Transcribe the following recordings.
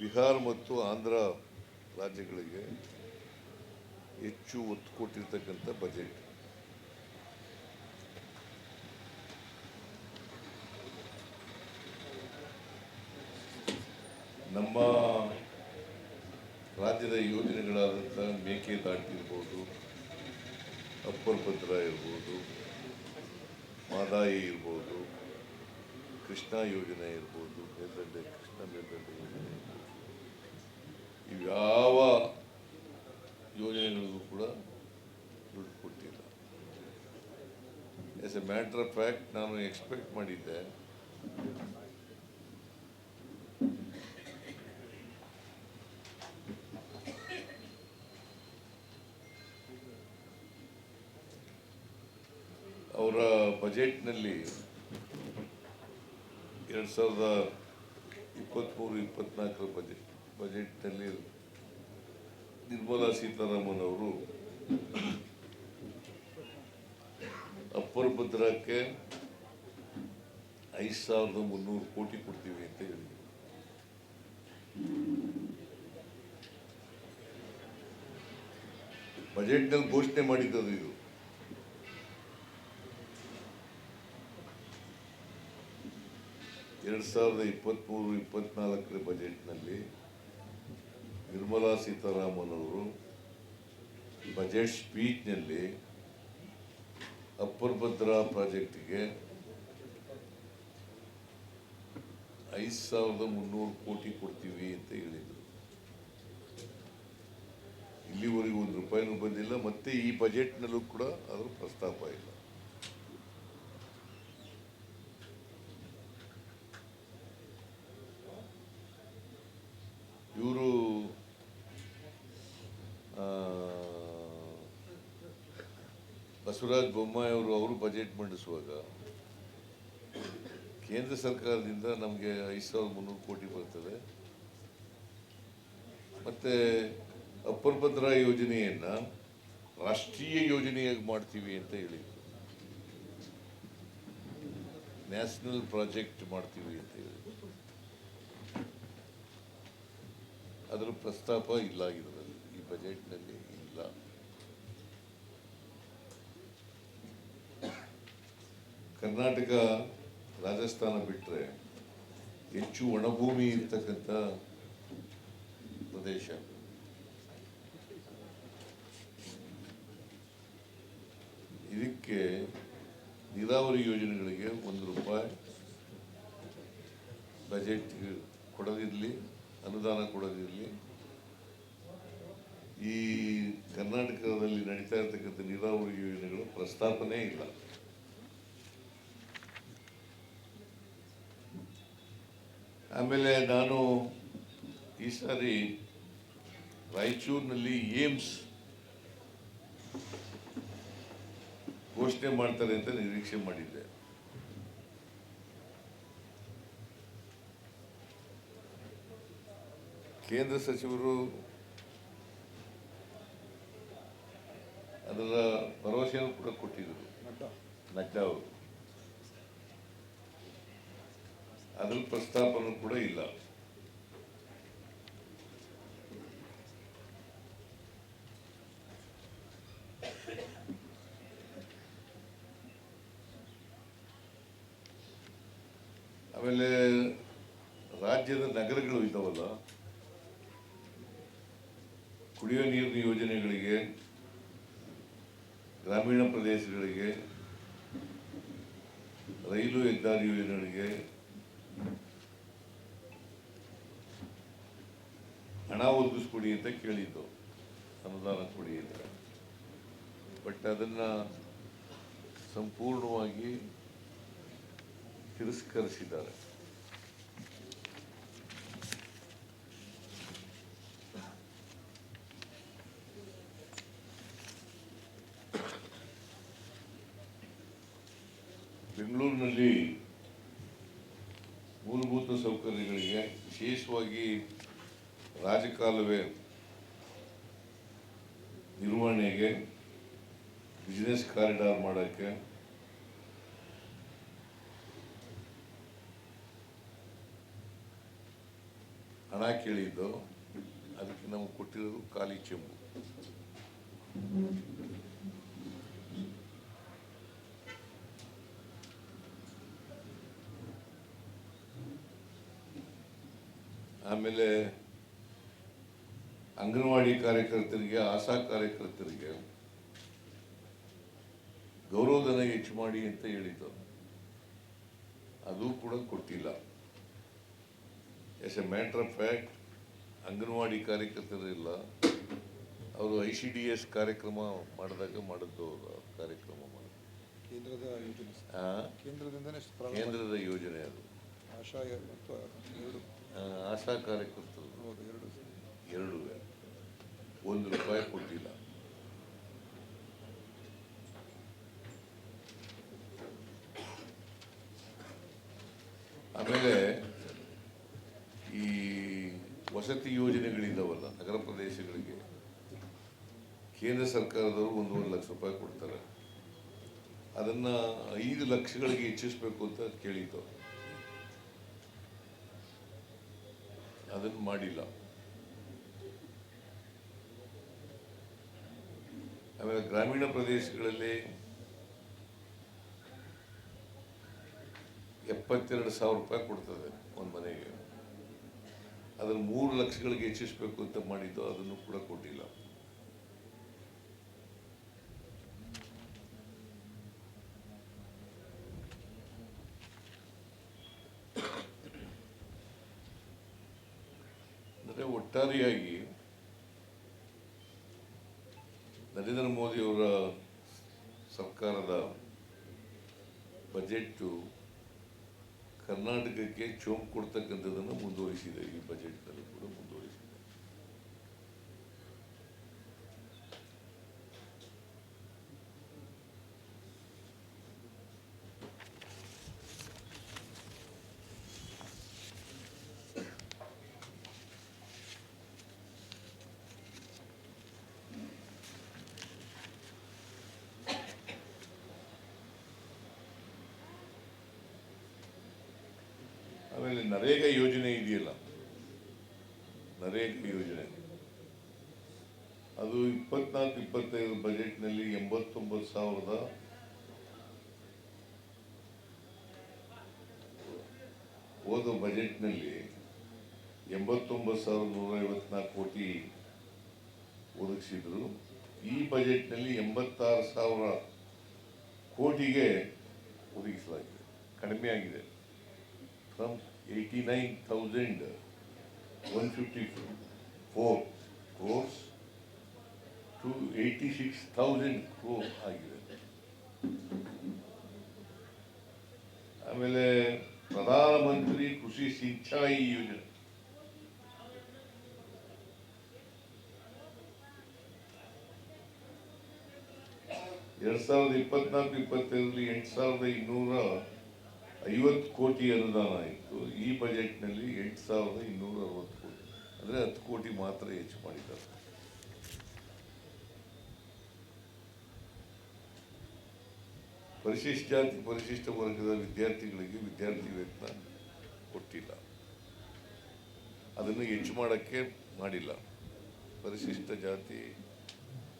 ಬಿಹಾರ ಮತ್ತು ಆಂಧ್ರ ರಾಜ್ಯಗಳಿಗೆ ಹೆಚ್ಚು ಒತ್ತು ಕೊಟ್ಟಿರ್ತಕ್ಕಂಥ ಬಜೆಟ್ ನಮ್ಮ ರಾಜ್ಯದ ಯೋಜನೆಗಳಾದಂಥ ಮೇಕೆದಾಟು ಇರ್ಬೋದು, ಅಪ್ಪರ್ ಭದ್ರ ಇರ್ಬೋದು, ಮಾದಾಯಿ ಇರ್ಬೋದು ಕೃಷ್ಣ ಯೋಜನೆ ಇರ್ಬೋದು ಮೇಲ್ದಂಡೆ ಕೃಷ್ಣ ಮೇಲ್ದಂಡೆ ಯೋಜನೆ ಇರ್ಬೋದು. ಇವ್ಯಾವ ಯೋಜನೆಗಳಿಗೂ ಕೂಡ ದುಡ್ಡು ಕೊಟ್ಟಿಲ್ಲ. As a matter of fact ನಾನು ಎಕ್ಸ್ಪೆಕ್ಟ್ ಮಾಡಿದ್ದೆ, ಅವರ ಬಜೆಟ್ನಲ್ಲಿ ಎರಡು ಸಾವಿರದ ಇಪ್ಪತ್ತ್ಮೂರು ಇಪ್ಪತ್ತ್ನಾಲ್ಕರ ಬಜೆಟ್ ಬಜೆಟ್ನಲ್ಲಿ ನಿರ್ಮಲಾ ಸೀತಾರಾಮನ್ ಅವರು ಅಪ್ಪರ್ ಭದ್ರಕ್ಕೆ ಐದು ಸಾವಿರದ ಮುನ್ನೂರು ಕೋಟಿ ಕೊಡ್ತೀವಿ ಅಂತ ಹೇಳಿದರು. ಬಜೆಟ್ನಲ್ಲಿ ಘೋಷಣೆ ಮಾಡಿದ್ದದು ಇದು. ಎರಡು ಸಾವಿರದ ಇಪ್ಪತ್ತ್ಮೂರು ಇಪ್ಪತ್ತ್ನಾಲ್ಕರ ಬಜೆಟ್ನಲ್ಲಿ ನಿರ್ಮಲಾ ಸೀತಾರಾಮನ್ ಅವರು ಬಜೆಟ್ ಸ್ಪೀಚ್ನಲ್ಲಿ ಅಪ್ಪರ್ ಭದ್ರಾ ಪ್ರಾಜೆಕ್ಟಿಗೆ ಐದು ಸಾವಿರದ ಮುನ್ನೂರು ಕೋಟಿ ಕೊಡ್ತೀವಿ ಅಂತ ಹೇಳಿದರು. ಇಲ್ಲಿವರೆಗೂ ಒಂದು ರೂಪಾಯಿನೂ ಬಂದಿಲ್ಲ, ಮತ್ತೆ ಈ ಬಜೆಟ್ನಲ್ಲೂ ಕೂಡ ಅದರ ಪ್ರಸ್ತಾಪ ಇಲ್ಲ. ಬಸವರಾಜ ಬೊಮ್ಮಾಯಿ ಅವರು ಅವರು ಬಜೆಟ್ ಮಂಡಿಸುವಾಗ ಕೇಂದ್ರ ಸರ್ಕಾರದಿಂದ ನಮಗೆ ಐದು ಸಾವಿರದ ಮುನ್ನೂರು ಕೋಟಿ ಬರ್ತದೆ. ಮತ್ತು ಅಪ್ಪರ್ ಯೋಜನೆಯನ್ನು ಯೋಜನೆಯನ್ನ ರಾಷ್ಟ್ರೀಯ ಯೋಜನೆಯಾಗಿ ಮಾಡ್ತೀವಿ ಅಂತ ಹೇಳಿದರು. ನ್ಯಾಷನಲ್ ಪ್ರಾಜೆಕ್ಟ್ ಮಾಡ್ತೀವಿ ಅಂತ ಹೇಳಿದರು. ಅದರ ಪ್ರಸ್ತಾಪ ಇಲ್ಲ ಇದರಲ್ಲಿ, ಈ ಬಜೆಟ್ನಲ್ಲಿ ಇಲ್ಲ ಕರ್ನಾಟಕ, ರಾಜಸ್ಥಾನ ಬಿಟ್ಟರೆ ಹೆಚ್ಚು ಒಣಭೂಮಿ ಇರ್ತಕ್ಕಂಥ ಪ್ರದೇಶ. ಇದಕ್ಕೆ ನೀರಾವರಿ ಯೋಜನೆಗಳಿಗೆ ಒಂದು ರೂಪಾಯಿ ಬಜೆಟ್ ಕೊಡದಿರಲಿ, ಅನುದಾನ ಕೊಡದಿರಲಿ. ಈ ಕರ್ನಾಟಕದಲ್ಲಿ ನಡೀತಾ ಇರ್ತಕ್ಕಂಥ ನೀರಾವರಿ ಯೋಜನೆಗಳು ಪ್ರಸ್ತಾಪನೆ ಇಲ್ಲ. ಆಮೇಲೆ ನಾನು ಈ ಸಾರಿ ರಾಯಚೂರಿನಲ್ಲಿ ಏಮ್ಸ್ ಘೋಷಣೆ ಮಾಡ್ತಾರೆ ಅಂತ ನಿರೀಕ್ಷೆ ಮಾಡಿದ್ದೆ. ಕೇಂದ್ರ ಸಚಿವರು ಅದರ ಭರವಸೆಯನ್ನು ಕೂಡ ಕೊಟ್ಟಿದ್ದರು. ನಡ್ಡಾ. ಅವರು. ಅದರ ಪ್ರಸ್ತಾಪನೂ ಕೂಡ ಇಲ್ಲ. ಆಮೇಲೆ ರಾಜ್ಯದ ನಗರಗಳು ಇದ್ದಾವಲ್ಲ, ಕುಡಿಯೋ ನೀರಿನ ಯೋಜನೆಗಳಿಗೆ, ಗ್ರಾಮೀಣ ಪ್ರದೇಶಗಳಿಗೆ, ರೈಲು ಹೆದ್ದಾರಿ ಯೋಜನೆಗಳಿಗೆ ಹಣ ಒದಗಿಸ್ಕೊಡಿ ಅಂತ ಕೇಳಿದ್ದು. ಅನುದಾನ ಕೊಡಿ ಅಂತ. ಬಟ್ ಅದನ್ನ ಸಂಪೂರ್ಣವಾಗಿ ತಿರಸ್ಕರಿಸಿದ್ದಾರೆ. ಬೆಂಗಳೂರಿನಲ್ಲಿ ಸೌಕರ್ಯಗಳಿಗೆ ವಿಶೇಷವಾಗಿ ರಾಜಕಾಲುವೆ ನಿರ್ವಹಣೆಗೆ ಬಿಸ್ನೆಸ್ ಕಾರಿಡಾರ್ ಮಾಡೋಕ್ಕೆ ಹಣ ಕೇಳಿದ್ದು ಅದಕ್ಕೆ ನಮಗೆ ಕೊಟ್ಟಿರೋದು ಖಾಲಿ ಚೆಂಬು. ಆಮೇಲೆ ಅಂಗನವಾಡಿ ಕಾರ್ಯಕರ್ತರಿಗೆ ಆಶಾ ಕಾರ್ಯಕರ್ತರಿಗೆ ಗೌರವಧನ ಹೆಚ್ಚು ಮಾಡಿ ಅಂತ ಹೇಳಿದ್ದು. ಅದು ಕೂಡ ಕೊಟ್ಟಿಲ್ಲ. As a matter of fact anganwadi ಕಾರ್ಯಕರ್ತರಿಲ್ಲ. ಅವರು ಐ ಸಿ ಡಿ ಎಸ್ ಕಾರ್ಯಕ್ರಮ ಮಾಡಿದಾಗ ಮಾಡಿದ್ದು ಅವರು ಕಾರ್ಯಕ್ರಮ ಮಾಡಿದ್ರು ಕೇಂದ್ರದ ಯೋಜನೆ ಆ, ಕೇಂದ್ರದಿಂದನೇ ಕೇಂದ್ರದ ಯೋಜನೆ ಅದು. ಆಶಾ ಮತ್ತು ಆಶಾ ಕಾರ್ಯಕರ್ತರು ಎರಡು ಒಂದು ರೂಪಾಯಿ ಕೊಟ್ಟಿಲ್ಲ. ಆಮೇಲೆ ಈ ವಸತಿ ಯೋಜನೆಗಳಿದ್ದಾವಲ್ಲ ನಗರ ಪ್ರದೇಶಗಳಿಗೆ ಕೇಂದ್ರ ಸರ್ಕಾರದವರು ಒಂದೂವರೆ ಲಕ್ಷ ರೂಪಾಯಿ ಕೊಡ್ತಾರೆ. ಅದನ್ನು ಐದು ಲಕ್ಷಗಳಿಗೆ ಹೆಚ್ಚಿಸಬೇಕು ಅಂತ ಕೇಳಿದ್ದು. ಅದನ್ನು ಮಾಡಿಲ್ಲ. ಆಮೇಲೆ ಗ್ರಾಮೀಣ ಪ್ರದೇಶಗಳಲ್ಲಿ ಎಪ್ಪತ್ತೆರಡು ಸಾವಿರ ರೂಪಾಯಿ ಕೊಡ್ತದೆ ಒಂದು ಮನೆಗೆ. ಅದನ್ನು ಮೂರು ಲಕ್ಷಗಳಿಗೆ ಹೆಚ್ಚಿಸಬೇಕು ಅಂತ ಮಾಡಿದ್ದು, ಅದನ್ನು ಕೂಡ ಕೊಟ್ಟಿಲ್ಲ ಅಂದರೆ ಒಟ್ಟಾರೆಯಾಗಿ ನರೇಂದ್ರ ಮೋದಿಯವರ ಸರ್ಕಾರದ ಬಜೆಟ್ಟು ಕರ್ನಾಟಕಕ್ಕೆ ಚೋಮ್ ಕೊಡ್ತಕ್ಕಂಥದ್ದನ್ನು ಮುಂದುವರಿಸಿದೆ. ಈ ಬಜೆಟ್ನಲ್ಲಿ ಕೂಡ ಮುಂದುವರಿಸಿದೆ ಆಮೇಲೆ ನರೇಗಾ ಯೋಜನೆ ಇದೆಯಲ್ಲ? ನರೇಗಾ ಯೋಜನೆ. ಅದು ಇಪ್ಪತ್ನಾಲ್ಕು, ಇಪ್ಪತ್ತೈದು ಬಜೆಟ್ನಲ್ಲಿ ಎಂಬತ್ತೊಂಬತ್ತು ಸಾವಿರದ ಹೋದ ಬಜೆಟ್ನಲ್ಲಿ ಎಂಬತ್ತೊಂಬತ್ತು ಸಾವಿರದ ನೂರ ಐವತ್ನಾಲ್ಕು ಕೋಟಿ ಒದಗಿಸಿದ್ರು. ಈ ಬಜೆಟ್ನಲ್ಲಿ ಎಂಬತ್ತಾರು ಸಾವಿರ ಕೋಟಿಗೆ ಒದಗಿಸಲಾಗಿದೆ. ಕಡಿಮೆ ಆಗಿದೆ. Four crores two eighty six thousand crore ಆಗಿದೆ. ಆಮೇಲೆ ಪ್ರಧಾನಮಂತ್ರಿ ಕೃಷಿ ಸಿಂಚಾಯಿ ಯೋಜನೆ. ಎರಡ್ ಸಾವಿರದ ಇಪ್ಪತ್ನಾಲ್ಕು, ಇಪ್ಪತ್ತೈದರಲ್ಲಿ ಎಂಟು ಸಾವಿರದ ಇನ್ನೂರ ಐವತ್ತು ಕೋಟಿ ಅನುದಾನ ಇತ್ತು. ಈ ಬಜೆಟ್ನಲ್ಲಿ ಎಂಟು ಸಾವಿರದ ಇನ್ನೂರ ಅರವತ್ತು ಕೋಟಿ. ಅಂದರೆ ಹತ್ತು ಕೋಟಿ ಮಾತ್ರ ಹೆಚ್ಚು ಮಾಡಿದ್ದಾರೆ. ಪರಿಶಿಷ್ಟ ಜಾತಿ ಪರಿಶಿಷ್ಟ ವರ್ಗದ ವಿದ್ಯಾರ್ಥಿಗಳಿಗೆ ವಿದ್ಯಾರ್ಥಿ ವೇತನ ಕೊಟ್ಟಿಲ್ಲ. ಅದನ್ನು ಹೆಚ್ಚು ಮಾಡೋಕ್ಕೆ ಮಾಡಿಲ್ಲ. ಪರಿಶಿಷ್ಟ ಜಾತಿ,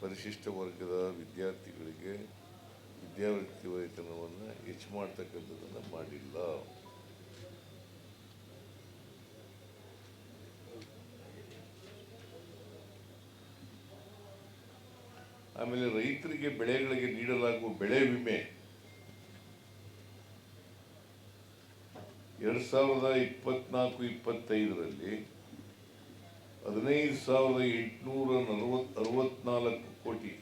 ಪರಿಶಿಷ್ಟ ವರ್ಗದ ವಿದ್ಯಾರ್ಥಿಗಳಿಗೆ ವಿದ್ಯಾರ್ಥಿ ವೇತನವನ್ನು ಹೆಚ್ಚು ಮಾಡ್ತಕ್ಕಂಥದ್ದನ್ನು ಮಾಡಿಲ್ಲ. ಆಮೇಲೆ ರೈತರಿಗೆ ಬೆಳೆಗಳಿಗೆ ನೀಡಲಾಗುವ ಬೆಳೆ ವಿಮೆ. ಎರಡ್ ಸಾವಿರದ ಇಪ್ಪತ್ನಾಲ್ಕು, ಇಪ್ಪತ್ತೈದರಲ್ಲಿ ಹದಿನೈದು ಸಾವಿರದ ಎಂಟುನೂರ ನಲವತ್ ಅರವತ್ನಾಲ್ಕು ಕೋಟಿ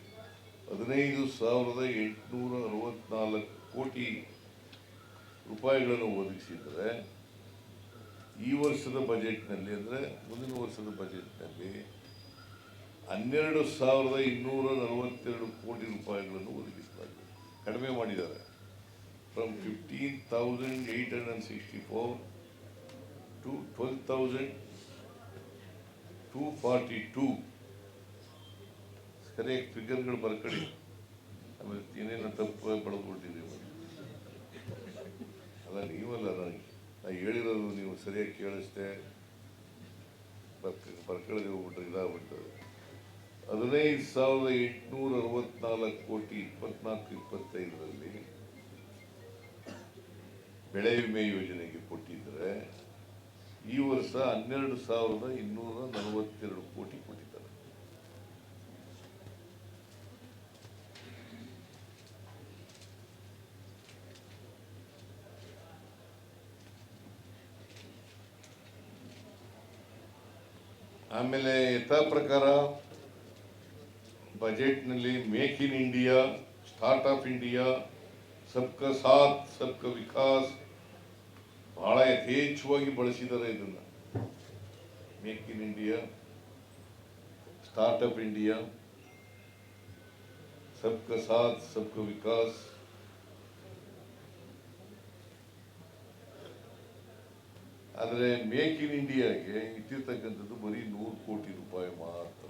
ಹದಿನೈದು ಸಾವಿರದ ಎಂಟುನೂರ ಅರವತ್ನಾಲ್ಕು ಕೋಟಿ ರೂಪಾಯಿಗಳನ್ನು ಒದಗಿಸಿದರೆ, ಈ ವರ್ಷದ ಬಜೆಟ್ನಲ್ಲಿ ಅಂದರೆ ಮುಂದಿನ ವರ್ಷದ ಬಜೆಟ್ನಲ್ಲಿ ಹನ್ನೆರಡು ಸಾವಿರದ ಇನ್ನೂರ ನಲವತ್ತೆರಡು ಕೋಟಿ ರೂಪಾಯಿಗಳನ್ನು ಒದಗಿಸಲಾಗಿದೆ ಕಡಿಮೆ ಮಾಡಿದ್ದಾರೆ. From fifteen thousand eight hundred sixty four to twelve thousand two forty two ಸರಿಯಾಗಿ ಫಿಗರ್ಗಳು ಬರ್ಕಡಿ. ಆಮೇಲೆ ಏನೇನು ತಪ್ಪು ಪಡ್ಕೊಳ್ತೀನಿ ಅಲ್ಲ, ನೀವಲ್ಲ ನನಗೆ ನಾ ಹೇಳಿರೋದು ನೀವು ಸರಿಯಾಗಿ ಕೇಳಿಸ್ದೆ. ಬರ್ಕ ಬರ್ಕಳದೆ ಹೋಗ್ಬಿಟ್ರೆ ಇದಾಗ್ಬಿಡ್ತದೆ. ಹದಿನೈದು ಸಾವಿರದ ಎಂಟುನೂರ ಅರವತ್ನಾಲ್ಕು ಕೋಟಿ ಇಪ್ಪತ್ನಾಲ್ಕು, ಇಪ್ಪತ್ತೈದರಲ್ಲಿ ಬೆಳೆ ವಿಮೆ ಯೋಜನೆಗೆ ಕೊಟ್ಟಿದ್ರೆ ಈ ವರ್ಷ ಹನ್ನೆರಡು ಸಾವಿರದ ಇನ್ನೂರ ನಲವತ್ತೆರಡು ಕೋಟಿ ಕೊಟ್ಟಿದ್ದಾರೆ. ಆಮೇಲೆ ಯಥಾ ಪ್ರಕಾರ ಬಜೆಟ್ನಲ್ಲಿ make in India start up India ಸಬ್ಕ ಸಾಥ್ ಸಬ್ಕ ವಿಕಾಸ್ ಬಹಳ ಯಥೇಚ್ಛವಾಗಿ ಬಳಸಿದ್ದಾರೆ ಇದನ್ನ make in India start up India ಸಬ್ಕ ಸಾಥ್ ಸಬ್ಕ ವಿಕಾಸ್ ಆದರೆ ಮೇಕ್ ಇನ್ ಇಂಡಿಯಾಗೆ ಇಟ್ಟಿರ್ತಕ್ಕಂಥದ್ದು ಬರೀ ನೂರು ಕೋಟಿ ರೂಪಾಯಿ ಮಾತ್ರ.